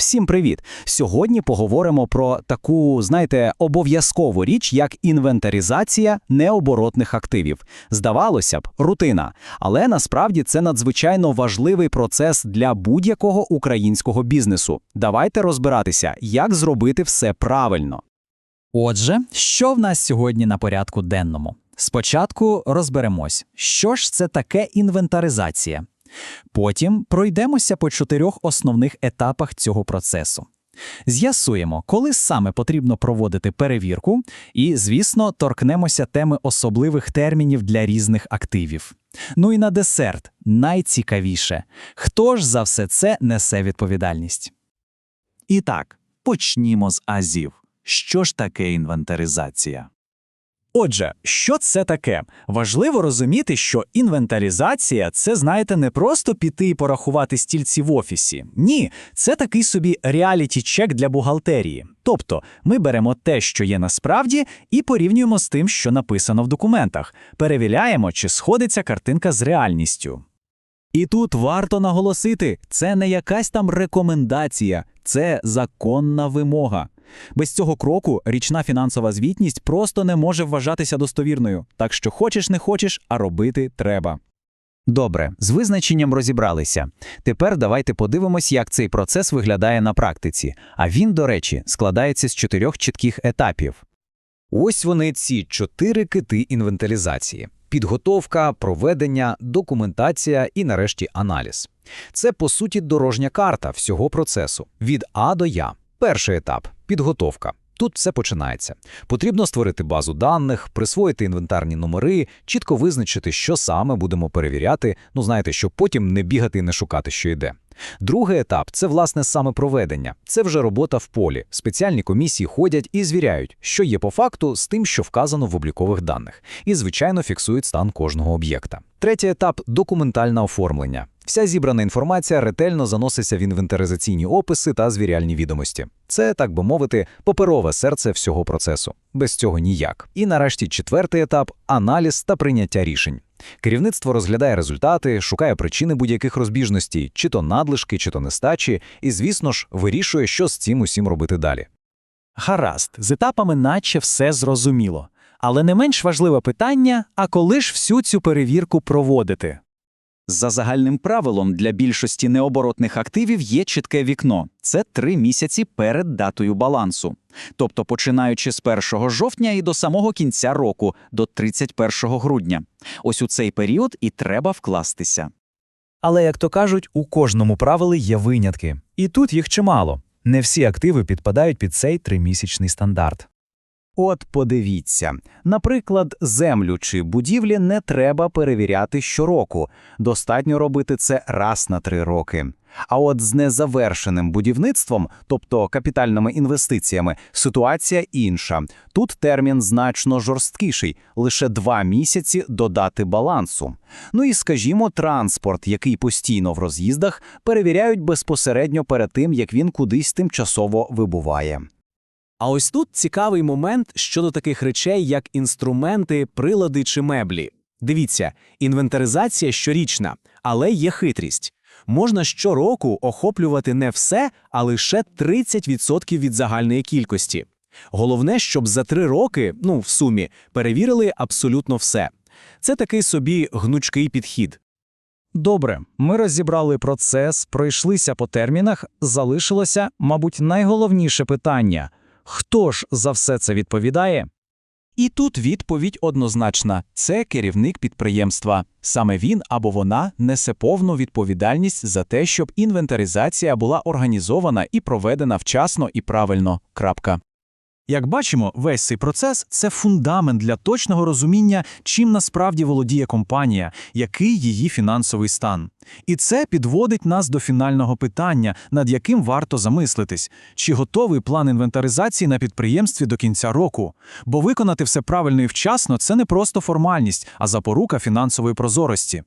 Всім привіт! Сьогодні поговоримо про таку, знаєте, обов'язкову річ, як інвентаризація необоротних активів. Здавалося б, рутина, але насправді це надзвичайно важливий процес для будь-якого українського бізнесу. Давайте розбиратися, як зробити все правильно. Отже, що в нас сьогодні на порядку денному? Спочатку розберемось, що ж це таке інвентаризація. Потім пройдемося по чотирьох основних етапах цього процесу. З'ясуємо, коли саме потрібно проводити перевірку, і, звісно, торкнемося теми особливих термінів для різних активів. Ну і на десерт найцікавіше хто ж за все це несе відповідальність? І так, почнімо з азів. Що ж таке інвентаризація? Отже, що це таке? Важливо розуміти, що інвентаризація це, знаєте, не просто піти і порахувати стільці в офісі. Ні, це такий собі реаліті-чек для бухгалтерії. Тобто ми беремо те, що є насправді, і порівнюємо з тим, що написано в документах. Перевіряємо, чи сходиться картинка з реальністю. І тут варто наголосити, це не якась там рекомендація, це законна вимога. Без цього кроку річна фінансова звітність просто не може вважатися достовірною. Так що хочеш не хочеш, а робити треба. Добре, з визначенням розібралися. Тепер давайте подивимось, як цей процес виглядає на практиці. А він, до речі, складається з чотирьох чітких етапів. Ось вони ці чотири кити інвентаризації: підготовка, проведення, документація і, нарешті, аналіз. Це, по суті, дорожня карта всього процесу від А до Я. Перший етап підготовка. Тут все починається. Потрібно створити базу даних, присвоїти інвентарні номери, чітко визначити, що саме будемо перевіряти. Ну знаєте, щоб потім не бігати і не шукати, що йде. Другий етап це власне саме проведення. Це вже робота в полі. Спеціальні комісії ходять і звіряють, що є по факту з тим, що вказано в облікових даних, і звичайно фіксують стан кожного об'єкта. Третій етап документальне оформлення. Вся зібрана інформація ретельно заноситься в інвентаризаційні описи та звіряльні відомості. Це, так би мовити, паперове серце всього процесу. Без цього ніяк. І нарешті четвертий етап аналіз та прийняття рішень. Керівництво розглядає результати, шукає причини будь-яких розбіжностей, чи то надлишки, чи то нестачі, і, звісно ж, вирішує, що з цим усім робити далі. Гаразд, з етапами наче все зрозуміло. Але не менш важливе питання: а коли ж всю цю перевірку проводити? За загальним правилом для більшості необоротних активів є чітке вікно це три місяці перед датою балансу. Тобто починаючи з 1 жовтня і до самого кінця року, до 31 грудня. Ось у цей період і треба вкластися. Але, як то кажуть, у кожному правилі є винятки. І тут їх чимало. Не всі активи підпадають під цей тримісячний стандарт. От подивіться, наприклад, землю чи будівлі не треба перевіряти щороку, достатньо робити це раз на три роки. А от з незавершеним будівництвом, тобто капітальними інвестиціями, ситуація інша. Тут термін значно жорсткіший лише два місяці до дати балансу. Ну і скажімо, транспорт, який постійно в роз'їздах, перевіряють безпосередньо перед тим, як він кудись тимчасово вибуває. А ось тут цікавий момент щодо таких речей, як інструменти, прилади чи меблі. Дивіться, інвентаризація щорічна, але є хитрість. Можна щороку охоплювати не все, а лише 30% від загальної кількості. Головне, щоб за три роки, ну в сумі, перевірили абсолютно все. Це такий собі гнучкий підхід. Добре, ми розібрали процес, пройшлися по термінах, залишилося, мабуть, найголовніше питання хто ж за все це відповідає? І тут відповідь однозначна: це керівник підприємства. Саме він або вона несе повну відповідальність за те, щоб інвентаризація була організована і проведена вчасно і правильно. Крапка. Як бачимо, весь цей процес це фундамент для точного розуміння, чим насправді володіє компанія, який її фінансовий стан. І це підводить нас до фінального питання, над яким варто замислитись, чи готовий план інвентаризації на підприємстві до кінця року. Бо виконати все правильно і вчасно це не просто формальність, а запорука фінансової прозорості.